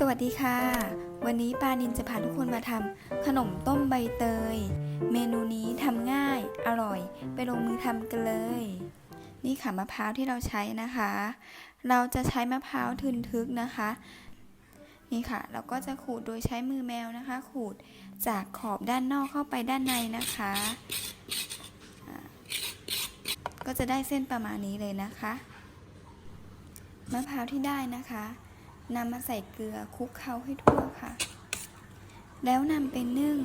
สวัสดีค่ะ วันนี้ปานินจะพาทุกคนมาทำขนมต้มใบเตย เมนูนี้ทำง่าย อร่อย ไปลงมือทำกันเลย นี่ค่ะมะพร้าวที่เราใช้นะคะ เราจะใช้มะพร้าวทึนทึกนะคะ นี่ค่ะ เราก็จะขูดโดยใช้มือแมวนะคะ ขูดจากขอบด้านนอกเข้าไปด้านในนะคะ ก็จะได้เส้นประมาณนี้เลยนะคะ มะพร้าวที่ได้นะคะ นำมาใส่เกลือคลุกเคล้าให้ทั่วค่ะ แล้วนำไปนึ่ง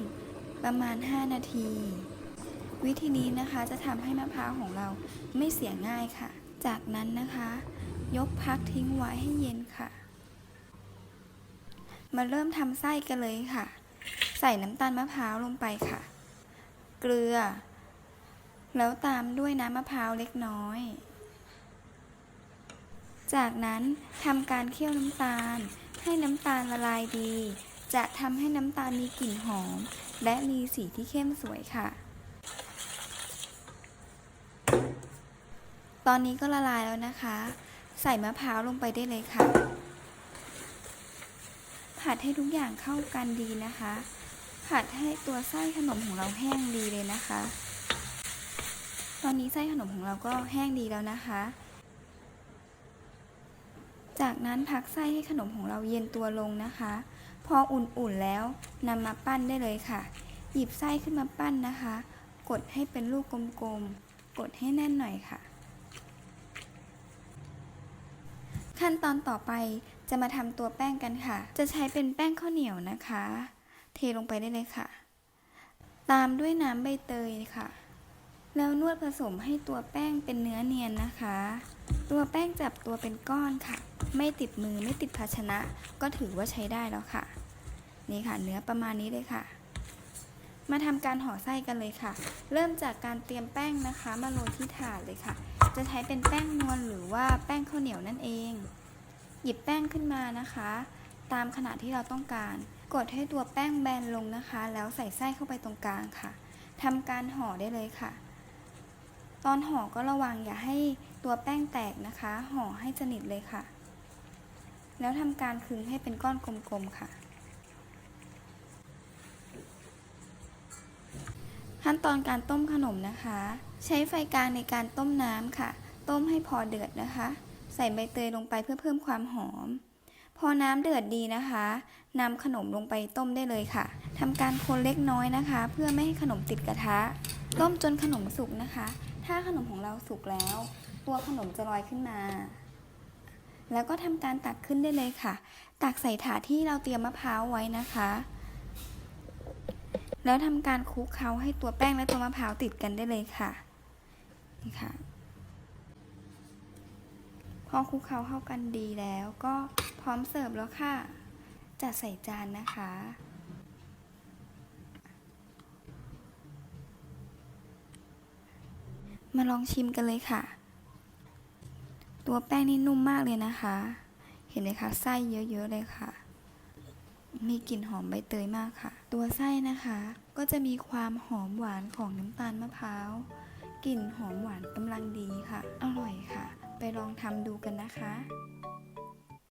ประมาณ 5 นาที วิธีนี้นะคะจะทำให้มะพร้าวของเราไม่เสียง่ายค่ะ จากนั้นนะคะ ยกพักทิ้งไว้ให้เย็นค่ะ มาเริ่มทำไส้กันเลยค่ะ ใส่น้ำตาลมะพร้าวลงไปค่ะ เกลือ แล้วตามด้วยน้ำมะพร้าวเล็กน้อย จากนั้นทำการเคี่ยวน้ำตาล ให้น้ำตาลละลายดี จะทำให้น้ำตาลมีกลิ่นหอม และมีสีที่เข้มสวยค่ะ ตอนนี้ก็ละลายแล้วนะคะ ใส่มะพร้าวลงไปได้เลยค่ะ ผัดให้ทุกอย่างเข้ากันดีนะคะ ผัดให้ตัวไส้ขนมของเราแห้งดีเลยนะคะ ตอนนี้ไส้ขนมของเราก็แห้งดีแล้วนะคะ จากนั้นพักไส้ให้ขนมของเราเย็นตัวลงนะคะ พออุ่นๆแล้วนำมาปั้นได้เลยค่ะ หยิบไส้ขึ้นมาปั้นนะคะ กดให้เป็นลูกกลมๆ กดให้แน่นหน่อยค่ะ ขั้นตอนต่อไปจะมาทำตัวแป้งกันค่ะ จะใช้เป็นแป้งข้าวเหนียวนะคะ เทลงไปได้เลยค่ะ ตามด้วยน้ำใบเตยค่ะ แล้วนวดผสมให้ตัวแป้งเป็นเนื้อเนียนนะคะ ตัวแป้งจับตัวเป็นก้อนค่ะ ไม่ติดมือไม่ติดภาชนะ ก็ถือว่าใช้ได้แล้วค่ะ นี่ค่ะเนื้อประมาณนี้เลยค่ะ มาทำการห่อไส้กันเลยค่ะ เริ่มจากการเตรียมแป้งนะคะ มาโรยที่ถาดเลยค่ะ จะใช้เป็นแป้งนวลหรือว่าแป้งข้าวเหนียวนั่นเอง หยิบแป้งขึ้นมานะคะ ตามขนาดที่เราต้องการ กดให้ตัวแป้งแบนลงนะคะ แล้วใส่ไส้เข้าไปตรงกลางค่ะทำการห่อได้เลยค่ะ ตอนห่อก็ระวังอย่าให้ตัวแป้งแตกนะคะ ห่อให้สนิทเลยค่ะ แล้วทำการคลึงให้เป็นก้อนกลมๆค่ะ ขั้นตอนการต้มขนมนะคะ ใช้ไฟกลางในการต้มน้ำค่ะ ต้มให้พอเดือดนะคะ ใส่ใบเตยลงไปเพื่อเพิ่มความหอม พอน้ำเดือดดีนะคะนำขนมลงไปต้มได้เลยค่ะทำการคนเล็กน้อยนะคะ เพื่อไม่ให้ขนมติดกระทะ ต้มจนขนมสุกนะคะ ถ้าขนมของเราสุกแล้ว ตัวขนมจะลอยขึ้นมา แล้วก็ทำการตักขึ้นได้เลยค่ะ ตักใส่ถาดที่เราเตรียมมะพร้าวไว้นะคะ แล้วทำการคลุกเคล้าให้ตัวแป้งและตัวมะพร้าวติดกันได้เลยค่ะนี่ค่ะพอคลุกเคล้าเข้ากันดีแล้วก็พร้อมเสิร์ฟแล้วค่ะ จัดใส่จานนะคะ มาลองชิมกันเลยค่ะ ตัวแป้งนี่นุ่มมากเลยนะคะ เห็นไหมคะไส้เยอะๆเลยค่ะ มีกลิ่นหอมใบเตยมากค่ะ ตัวไส้นะคะ ก็จะมีความหอมหวานของน้ำตาลมะพร้าวกลิ่นหอมหวานกำลังดีค่ะ อร่อยค่ะ ไปลองทำดูกันนะคะ